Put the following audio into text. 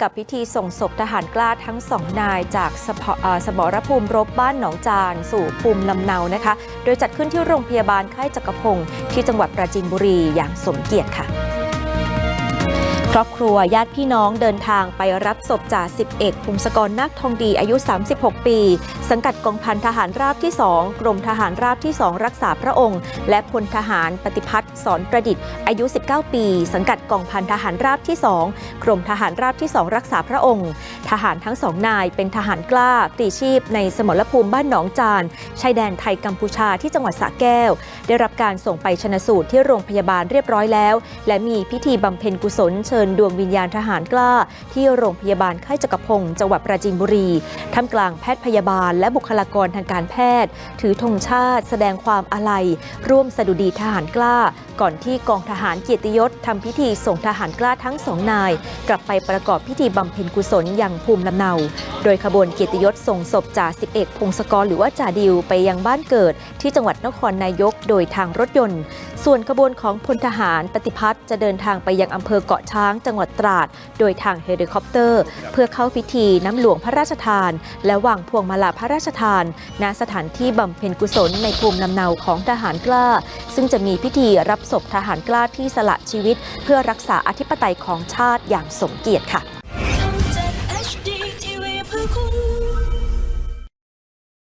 กับพิธีส่งศพทหารกล้าทั้งสองนายจากสพเอ่อสมรภูมิรบบ้านหนองจาน สู่ภูมิลำเนานะคะ โดยจัดขึ้นที่โรงพยาบาลค่ายจักรพงศ์ที่จังหวัดปราจีนบุรีอย่างสมเกียรติค่ะ ครอบครัวญาติพี่น้องเดินทางไปรับศพจ่าสิบเอกภูมิสกรนักทองดีอายุ 36 ปี สังกัดกองพันทหารราบที่ 2 กรมทหารราบที่ 2 รักษาพระองค์ และพลทหารปฏิพัฒน์สอนประดิษฐ์อายุ 19 ปี สังกัดกองพันทหารราบที่ 2 กรมทหารราบที่ 2 รักษาพระองค์ ทหารทั้งสองนายเป็นทหารกล้าปรีชีพในสมรภูมิบ้านหนองจานชายแดนไทยกัมพูชาที่จังหวัดสระแก้ว ได้รับการส่งไปชนะสูตรที่โรงพยาบาลเรียบร้อยแล้ว และมีพิธีบำเพ็ญกุศลเชิญดวงวิญญาณทหารกล้า ที่โรงพยาบาลค่ายจักรพงศ์จังหวัดปราจีนบุรีท่ามกลางแพทย์พยาบาล และบุคลากรทางการแพทย์ ถือธงชาติ แสดงความอาลัย ร่วมสดุดีทหารกล้า ก่อนที่กองทหารเกียรติยศทำพิธีส่งทหารกล้าทั้งสองนาย กลับไปประกอบพิธีบำเพ็ญกุศลอย่างภูมิลำเนา โดยขบวนเกียรติยศส่งศพจ่าสิบเอกพงศกรหรือว่าจ่าดิวไปยังบ้านเกิด ที่จังหวัดนครนายกโดยทางรถยนต์ ส่วนขบวนของพลทหารปฏิพัฒน์จะเดินทางไปยังอำเภอเกาะช้าง จังหวัดตราด โดยทางเฮลิคอปเตอร์ เพื่อเข้าพิธีน้ำหลวงพระราชทาน และวางพวงมาลาพระราชทานณสถานที่บำเพ็ญกุศลในภูมิลำเนาของทหารกล้า ซึ่งจะมีพิธีรับศพทหารกล้าที่สละชีวิต เพื่อรักษาอธิปไตยของชาติอย่างสมเกียรติค่ะ